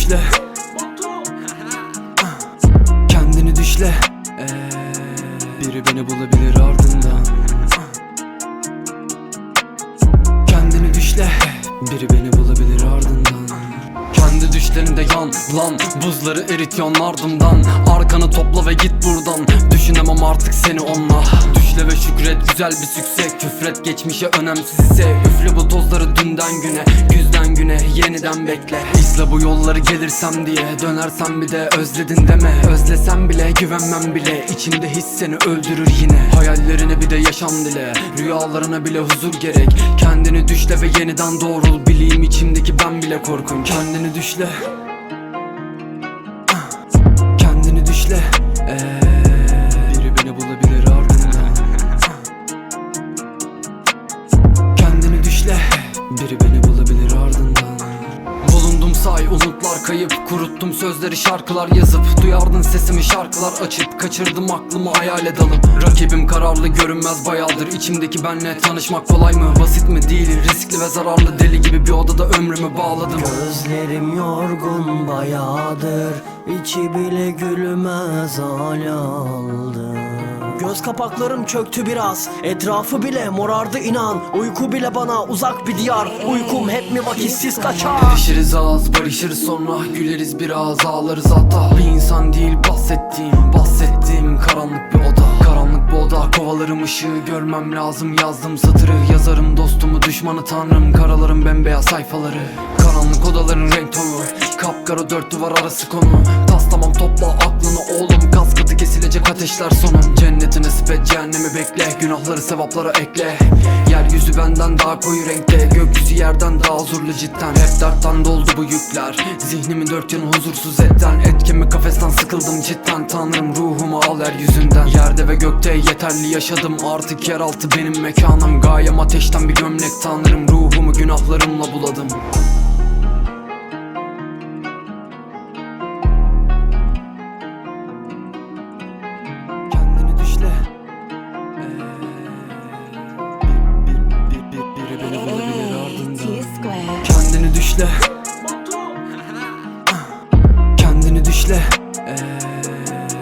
düşle. Kendini düşle. Biri beni bulabilir ardından. Kendini düşle. Biri beni düşlerinde yan lan. Buzları erit yan ardımdan. Arkanı topla ve git buradan. Düşünemem artık seni onunla. Düşle ve şükret güzel bir sükse. Küfret geçmişe önemsiz ise Üfle bu tozları dünden güne Güzden güne. Yeniden bekle. İzle bu yolları gelirsem diye. Dönersem bir de özledin deme. Özlesem bile güvenmem bile. İçimde his seni öldürür yine. Hayallerine bir de yaşam dile. Rüyalarına bile huzur gerek. Kendini düşle ve yeniden doğrul. Bileyim içimdeki ben bile korkun Kendini düşle Biri beni bulabilir ardından. Bulundum say umutlar kayıp. Kuruttum sözleri şarkılar yazıp. Duyardın sesimi şarkılar açıp. Kaçırdım aklımı hayale dalıp. Rakibim kararlı görünmez bayağıdır. İçimdeki benle tanışmak kolay mı? Basit mi? Değil. Riskli ve zararlı Deli gibi bir odada ömrümü bağladım. Gözlerim yorgun bayağıdır. İçi bile gülmez hal aldı Göz kapaklarım çöktü biraz. Etrafı bile morardı inan. Uyku bile bana uzak bir diyar. Uykum hep mi vakitsiz kaçar. Erişiriz ağız barışırız sonra. Güleriz biraz ağlarız hatta. Bir insan değil bahsettiğim Bahsettiğim karanlık bir oda. Karanlık bir oda kovalarım ışığı. Görmem lazım yazdım satırı. Yazarım dostumu düşmanı tanrım. Karalarım bembeyaz sayfaları Karanlık odaların renk tonu. Kapkara dört duvar arası konu. Taslamam topla aklını oğlum. Gaz katı kesilecek ateşler sonu. Cenneti nasip cehennemi bekle. Günahları sevaplara ekle. Yeryüzü benden daha koyu renkte. Gökyüzü yerden daha huzurlu cidden. Hep dertten doldu bu yükler. Zihnimin dört yanı huzursuz etten. Etkimi kafesten sıkıldım cidden. Tanrım ruhumu al yeryüzünden. Yerde ve gökte yeterli yaşadım. Artık yeraltı benim mekanım. Gayem ateşten bir gömlek. Tanrım Ruhumu günahlarımla buladım düşle Kendini düşle.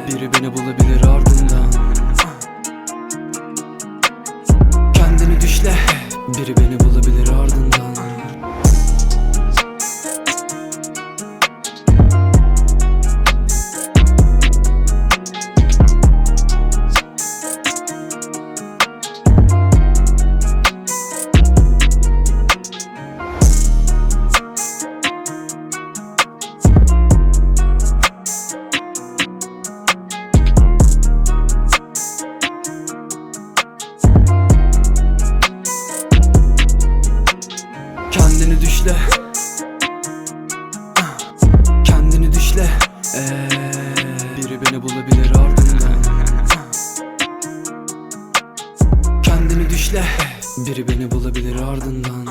Biri beni bulabilir ardından. Kendini düşle. Biri beni bulabilir ardından Kendini düşle Kendini düşle. Ee, Biri beni bulabilir ardından. Kendini düşle. Biri beni bulabilir ardından